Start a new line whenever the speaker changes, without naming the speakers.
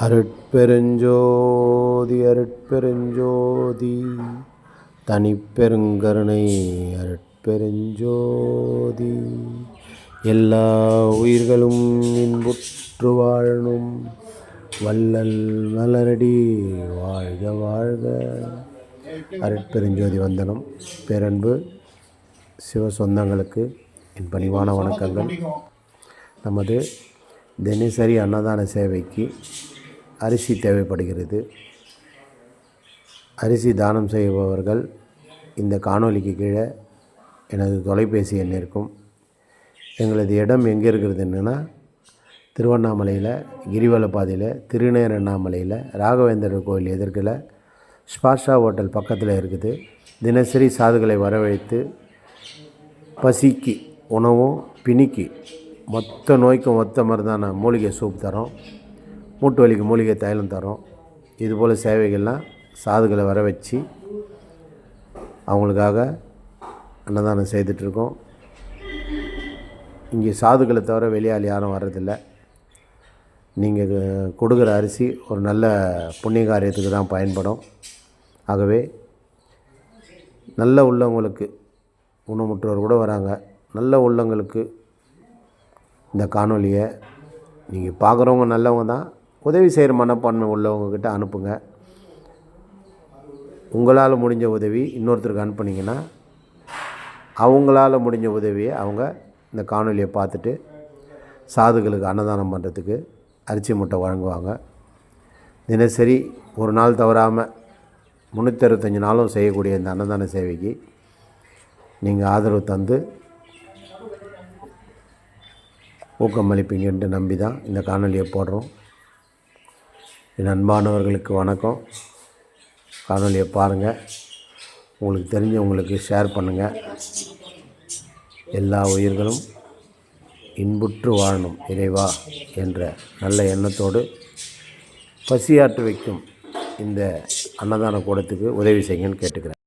அருட்பெருஞ்சோதி அருட்பெருஞ்சோதி. தனிப்பெருங்கருணை அருட்பெருஞ்சோதி. எல்லா உயிர்களும் இன்புற்று வாழணும். வள்ளல் மலரடி வாழ்க வாழ்க. அருட்பெருஞ்சோதி வந்தனம் பேரன்பு சிவ சொந்தங்களுக்கு என் பணிவான வணக்கங்கள். நமது தினசரி அன்னதான சேவைக்கு அரிசி தேவைப்படுகிறது. அரிசி தானம் செய்பவர்கள் இந்த காணொளிக்கு கீழே எனது தொலைபேசி எண் இருக்கும். எங்களது இடம் எங்கே இருக்கிறது என்னென்னா திருவண்ணாமலையில் கிரிவலப்பாதையில் திருநேரண்ணாமலையில் ராகவேந்திரர் கோயில் எதிர்க்கில் ஸ்பாஷா ஹோட்டல் பக்கத்தில் இருக்குது. தினசரி சாதுகளை வரவழைத்து பசிக்கு உணவும் பிணிக்கு மொத்த நோய்க்கும் மொத்த மருந்தான மூலிகை சூப் தரோம். மூட்டு வலிக்கு மூலிகை தைலம் தரோம். இதுபோல் சேவைகள்லாம் சாதுகளை வர வச்சு அவங்களுக்காக அன்னதானம் செய்துட்ருக்கோம். இங்கே சாதுகளை தவிர வெளியால் யாரும் வர்றதில்லை. நீங்கள் கொடுக்குற அரிசி ஒரு நல்ல புண்ணிய காரியத்துக்கு தான் பயன்படும். ஆகவே நல்ல உள்ளவங்களுக்கு உணமுற்றோர் கூட வராங்க. நல்ல உள்ளங்களுக்கு இந்த காணொலியை நீங்கள் பார்க்குறவங்க நல்லவங்க தான். உதவி செய்கிற மனப்பான்மை உள்ளவங்கக்கிட்ட அனுப்புங்க. உங்களால் முடிஞ்ச உதவி இன்னொருத்தருக்கு அனுப்புனீங்கன்னா அவங்களால முடிஞ்ச உதவியை அவங்க இந்த காணொலியை பார்த்துட்டு சாதுகளுக்கு அன்னதானம் பண்ணுறதுக்கு அரிசி முட்டை வழங்குவாங்க. தினசரி ஒரு நாள் தவறாமல் முந்நூற்றி அறுபத்தஞ்சு நாளும் செய்யக்கூடிய இந்த அன்னதான சேவைக்கு நீங்கள் ஆதரவு தந்து ஊக்கமளிப்பீங்கன்ட்டு நம்பி தான் இந்த காணொலியை போடுறோம். என் அன்பானவர்களுக்கு வணக்கம். காணொலியை பாருங்கள் உங்களுக்கு தெரிஞ்சவங்களுக்கு ஷேர் பண்ணுங்கள் எல்லா உயிர்களும் இன்புற்று வாழணும் இறைவா என்ற நல்ல எண்ணத்தோடு பசியாற்று வைக்கும் இந்த அன்னதான கூடத்துக்கு உதவி செய்யுங்கன்னு கேட்டுக்கிறேன்.